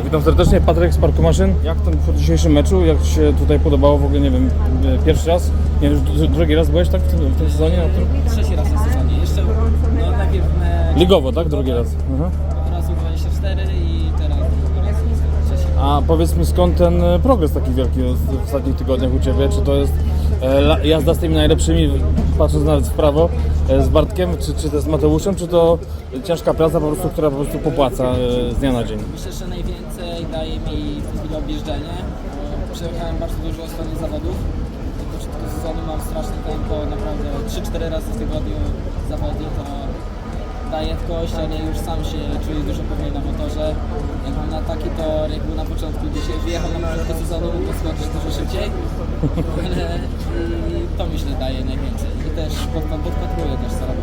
Witam serdecznie, Patryk z Parku Maszyn. Jak ten po dzisiejszym meczu, jak Ci się tutaj podobało w ogóle, nie wiem, pierwszy raz, nie już drugi raz byłeś tak w tym, w tym sezonie? Na tym? Trzeci raz w sezonie. Jeszcze no, najpierw mecz Ligowo, tak? Drugi raz. Od razu 24 i teraz drugi raz. A powiedz mi skąd ten e, progres taki wielki w ostatnich tygodniach u Ciebie? Czy to jest e, jazda z tymi najlepszymi, patrząc nawet w prawo, z Bartkiem, czy, czy to z Mateuszem, czy to ciężka praca po prostu, która po prostu popłaca e, z dnia na dzień? Myślę, że najwięcej daje mi w chwili objeżdżenie. Przejechałem bardzo dużo ostatnich zawodów. Od początku sezonu mam straszne tempo, naprawdę 3-4 razy w tygodniu zawody to daje kość, ale już sam się czuję dużo pewniej na motorze. Jak mam na taki tor, jak był na początku, dzisiaj wyjechał na początku sezonu, to skoczysz dużo szybciej. Ale to myślę daje najwięcej. I też pod, podpatruję też co robię.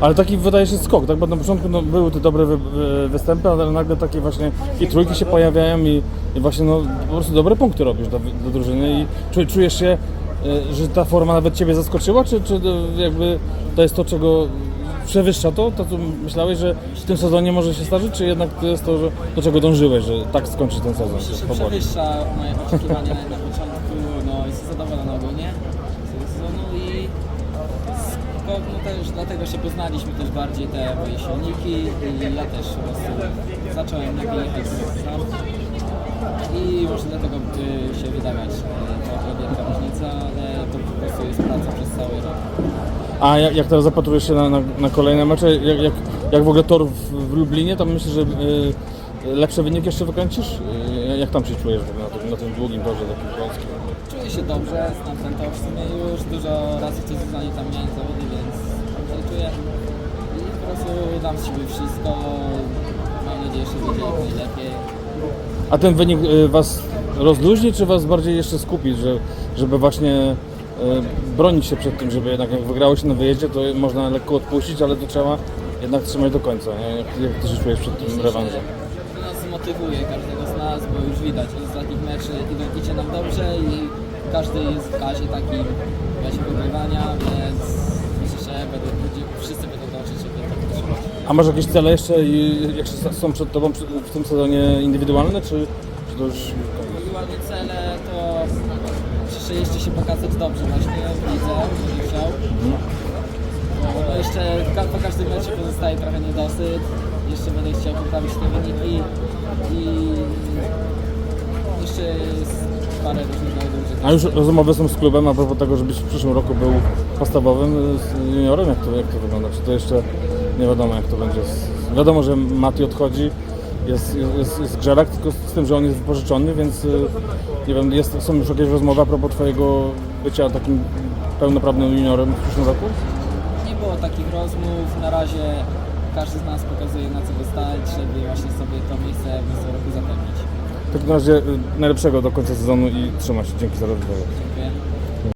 Ale taki wydaje się skok, tak? Bo na początku no, były te dobre wy, wy, występy, ale nagle takie właśnie i trójki się pojawiają i, i właśnie no, po prostu dobre punkty robisz do, do drużyny i czu, czujesz się, e, że ta forma nawet Ciebie zaskoczyła, czy, czy to jakby to jest to, czego przewyższa to, to co myślałeś, że w tym sezonie może się zdarzyć, czy jednak to jest to, że, do czego dążyłeś, że tak skończy ten sezon? Myślę, że powoli? przewyższa moje oczekiwania na początku, no jestem zadowolony ogólnie skok, no też dlatego się poznaliśmy też bardziej te moje silniki i ja też po prostu zacząłem lepiej jechać sam i może dlatego by się wydawać e, to wielka różnica, ale to po prostu jest praca przez cały rok. A jak, jak teraz zapatrujesz się na, na, na kolejne mecze, jak, jak, jak w ogóle tor w, w Lublinie, to myślę, że y, lepsze wyniki jeszcze wykręcisz? Y, jak tam się czujesz w ogóle na tym, na tym długim torze takim wąskim? Czuję się dobrze, znam ten tor w sumie już, dużo razy w tej tam miałem I po prostu dam z siebie wszystko, mam nadzieję, że będzie jak najlepiej. A ten wynik y, Was rozluźni, czy Was bardziej jeszcze skupi, że, żeby właśnie y, bronić się przed tym, żeby jednak jak wygrało się na wyjeździe, to można lekko odpuścić, ale to trzeba jednak trzymać do końca. Nie? Jak, jak Ty się czujesz przed tym rewanżem? To nas motywuje każdego z nas, bo już widać, z ostatnich meczy idą, idzie nam dobrze i każdy jest w fazie takim właśnie wygrywania, więc myślę, że będą, będzie, wszyscy będą dążyć, żeby utrzymać. A masz jakieś cele jeszcze, i- jak się- są przed Tobą przy- w tym sezonie indywidualne, czy, czy to już... Indywidualne cele to muszę jeszcze się pokazać dobrze właśnie w lidze, bym chciał. No jeszcze ka- po każdym meczu pozostaje trochę niedosyt. Jeszcze będę chciał poprawić te wyniki i jeszcze jest parę różnych A już rozmowy są z klubem a propos tego, żebyś w przyszłym roku był podstawowym z juniorem? Jak to, jak to wygląda? Czy to jeszcze nie wiadomo jak to będzie? Z- Wiadomo, że Mati odchodzi, jest, jest, jest Grzerak, tylko z tym, że on jest wypożyczony, więc y, nie wiem, jest, są już jakieś rozmowy a propos Twojego bycia takim pełnoprawnym juniorem w przyszłym roku? nie było takich rozmów. Na razie każdy z nas pokazuje na co by stać, żeby właśnie sobie to miejsce w roku. W takim razie y, najlepszego do końca sezonu i trzymaj się. Dzięki za rozmowę. Dziękuję.